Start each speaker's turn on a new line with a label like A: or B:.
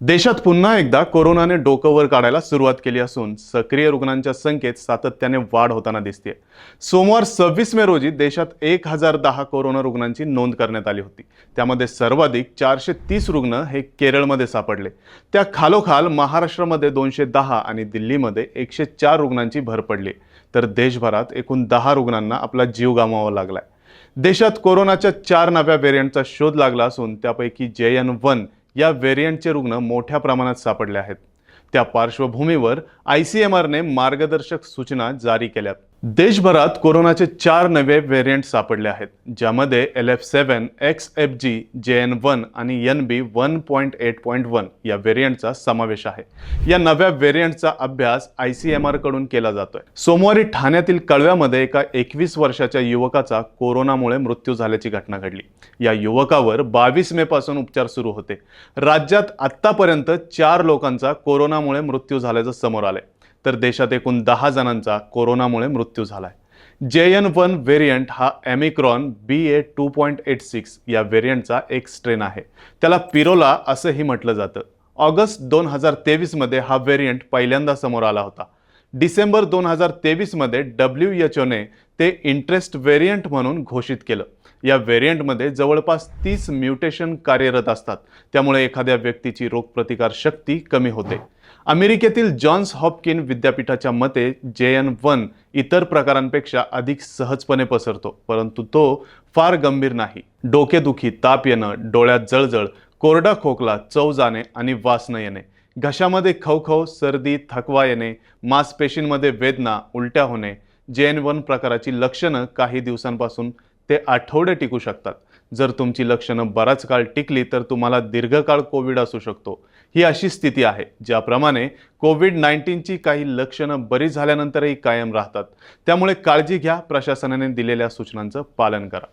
A: देशात पुन्हा एकदा कोरोनाने डोकं वर काढायला सुरुवात केली असून सक्रिय रुग्णांच्या संख्येत सातत्याने वाढ होताना दिसते सोमवार सव्वीस मे रोजी देशात एक हजार दहा कोरोना रुग्णांची नोंद करण्यात आली होती. त्यामध्ये सर्वाधिक चारशे तीस रुग्ण हे केरळमध्ये सापडले. त्या खालोखाल महाराष्ट्रामध्ये दोनशे दहा आणि दिल्लीमध्ये एकशे चार रुग्णांची भर पडली. तर देशभरात एकूण दहा रुग्णांना आपला जीव गमावा लागलाय. देशात कोरोनाच्या चार नव्या व्हेरियंटचा शोध लागला असून त्यापैकी जे एन वन या व्हेरियंटचे रुग्ण मोठ्या प्रमाणात सापडले आहेत. त्या पार्श्वभूमीवर आय सी एम आरने मार्गदर्शक सूचना जारी केल्यात. देशभरात कोरोनाचे चार नवे व्हेरियंट सापडले आहेत ज्यामध्ये L F seven X F G J N one आणि N B one point eight point one या व्हेरियंटचा समावेश आहे. या नव्या व्हेरियंटचा अभ्यास आय सी एम आरकडून केला जातोय. सोमवारी ठाण्यातील कळव्यामध्ये एका एकवीस वर्षाच्या युवकाचा कोरोनामुळे मृत्यू झाल्याची घटना घडली. या युवकावर बावीस मे पासून उपचार सुरू होते. राज्यात आत्तापर्यंत चार लोकांचा कोरोनामुळे मृत्यू झाल्याचं समोर आलंय. तर देशात एकूण दहा जणांचा कोरोनामुळे मृत्यू झालाय. जे एन वन व्हेरियंट हा omicron B A two point eight six या व्हेरियंटचा एक स्ट्रेन आहे. त्याला पिरोला असंही म्हटलं जातं. ऑगस्ट दोन हजार तेवीसमध्ये हा व्हेरियंट पहिल्यांदा समोर आला होता. डिसेंबर दोन हजार तेवीसमध्ये डब्ल्यू एच ओने ते इंटरेस्ट व्हेरियंट म्हणून घोषित केलं. या व्हेरियंटमध्ये जवळपास तीस म्युटेशन कार्यरत असतात. त्यामुळे एखाद्या व्यक्तीची रोगप्रतिकार शक्ती कमी होते. अमेरिकेतील जॉन्स हॉपकिन विद्यापीठाच्या मते जे एन वन इतर प्रकारांपेक्षा अधिक सहजपणे पसरतो परंतु तो फार गंभीर नाही. डोकेदुखी ताप येणं डोळ्यात जळजळ कोरडा खोकला चव जाणे आणि वास न येणे घशामध्ये खवखव सर्दी थकवा येणे मांसपेशींमध्ये वेदना उलट्या होणे जे एन वन प्रकाराची लक्षणं काही दिवसांपासून ते आठवडे टिकू शकतात. जर तुमची लक्षणं बराच काळ टिकली तर तुम्हाला दीर्घकाळ कोविड असू शकतो. ही अशी स्थिती आहे ज्याप्रमाणे कोविड नाईन्टीनची काही लक्षणं बरी झाल्यानंतरही कायम राहतात. त्यामुळे काळजी घ्या प्रशासनाने दिलेल्या सूचनांचं पालन करा.